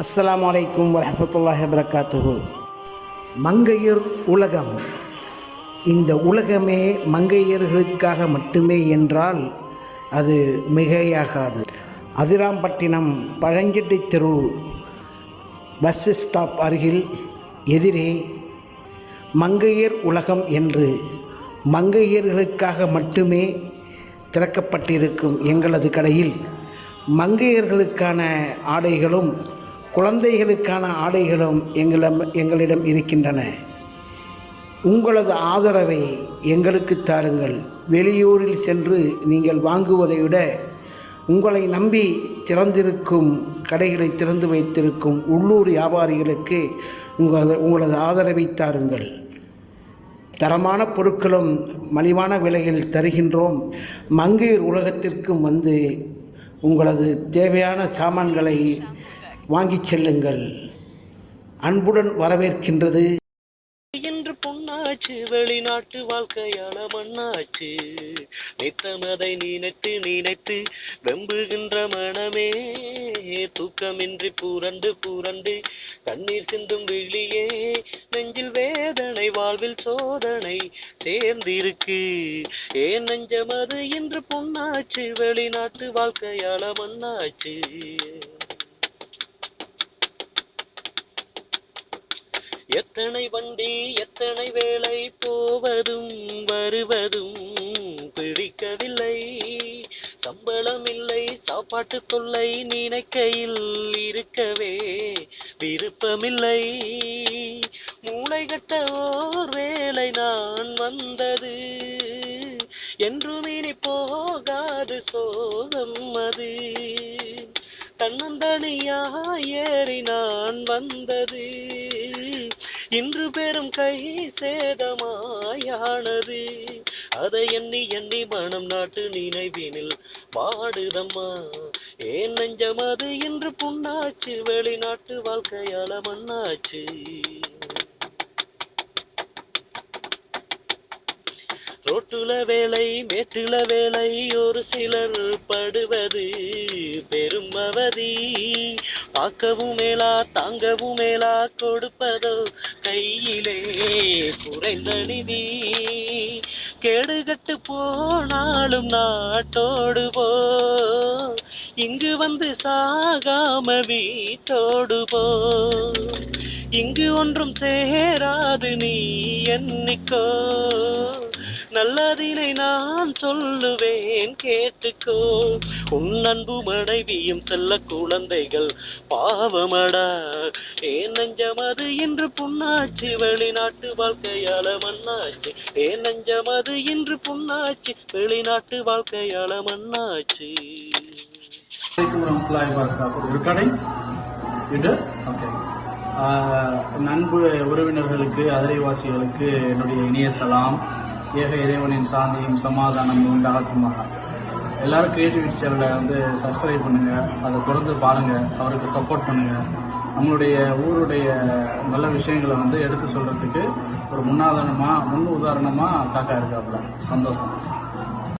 அஸ்லாம் அலைக்கும் வரஹ்மத்துல்லாஹி வரகாத்துகு மங்கையர் உலகம். இந்த உலகமே மங்கையர்களுக்காக மட்டுமே என்றால் அது மிகையாகாது. அதிராம்பட்டினம் பழஞ்செட்டி தெரு பஸ் ஸ்டாப் அருகில் எதிரே மங்கையர் உலகம் என்று மங்கையர்களுக்காக மட்டுமே திறக்கப்பட்டிருக்கும் எங்களது கடையில் மங்கையர்களுக்கான ஆடைகளும் குழந்தைகளுக்கான ஆடைகளும் எங்களிடம் எங்களிடம் இருக்கின்றன. உங்களது ஆதரவை எங்களுக்கு தாருங்கள். வெளியூரில் சென்று நீங்கள் வாங்குவதை விட உங்களை நம்பி திறந்திருக்கும் கடைகளை திறந்து வைத்திருக்கும் உள்ளூர் வியாபாரிகளுக்கு உங்கள் உங்களது ஆதரவை தாருங்கள். தரமான பொருட்களும் மலிவான விலையில் தருகின்றோம். மங்கையர் உலகத்திற்கும் வந்து உங்களது தேவையான சாமான்களை வாங்கிச் செல்லுங்கள். அன்புடன் வரவேற்கின்றது. என்று பொன்னாச்சு வெளிநாட்டு வாழ்க்கையான மண்ணாச்சு. நித்தமதை நினைத்து நினைத்து வெம்புகின்ற மனமே. தூக்கமின்றி பூரண்டு பூரண்டு கண்ணீர் சிந்தும் விழியே. நெஞ்சில் வேதனை வாழ்வில் சோதனை சேர்ந்திருக்கு. ஏன் நெஞ்சமது இன்று பொன்னாச்சு வெளிநாட்டு வாழ்க்கையால மண்ணாச்சு. எத்தனை வண்டி எத்தனை வேலை போவதும் வருவதும் பிடிக்கவில்லை. சம்பளம் இல்லை சாப்பாட்டு தொல்லை நினைக்கையில் இருக்கவே விருப்பமில்லை. மூளை ஓர் வேலை நான் வந்தது என்றும் இனி போகாது சோகம் அது. தன்னந்தனியா ஏறி நான் வந்தது இன்று பெரும் கை சேதமாயானது அதை எண்ணி எண்ணி மனம் நாட்டு நினைவினில் பாடுதம்மா. ஏன் நெஞ்சம் அது இன்று புண்ணாச்சு வெளிநாட்டு வாழ்க்கையால மண்ணாச்சு. ரோட்டுல வேலை மேட்டுல வேலை ஒரு சிலர் படுவது பெரும் அவதி. பார்க்கவும் மேலா தாங்கவும் மேலா கொடுப்பதோ கையிலே குறைந்த நிதி. கேடுகட்டு போனாலும் நாட்டோடு போ இங்கு வந்து சாகாம வீட்டோடு போ இங்கு ஒன்றும் சேராது நீ என்னைக்கோ. நல்லதினை நான் சொல்லுவேன் கேட்டுக்கோ. உன் அன்பு மனைவியும் செல்ல குழந்தைகள் பாவமடா. ஏன் நஞ்சமது இன்று புண்ணாச்சு வெளிநாட்டு வாழ்க்கையால மண்ணாச்சு. ஏன் நஞ்சமது இன்று புண்ணாச்சு வெளிநாட்டு வாழ்க்கையால மண்ணாச்சு. ஒரு கடை. இது? ஓகே. ஆஹ் நண்பு உறவினர்களுக்கு அதிரைவாசிகளுக்கு என்னுடைய இனிய சலாம். ஏக இறைவனின் சாந்தியும் சமாதானமும் உண்டாகட்டுமாக எல்லாரும் கிரியேட்டிவிட்டி சேனலை வந்து சப்ஸ்கிரைப் பண்ணுங்கள் அதை தொடர்ந்து பாருங்கள் அவருக்கு சப்போர்ட் பண்ணுங்கள் நம்மளுடைய ஊருடைய நல்ல விஷயங்களை வந்து எடுத்து சொல்கிறதுக்கு ஒரு முன்னாதாரணமாக முன் உதாரணமாக காக்கா இருக்காப்புல. சந்தோஷம்.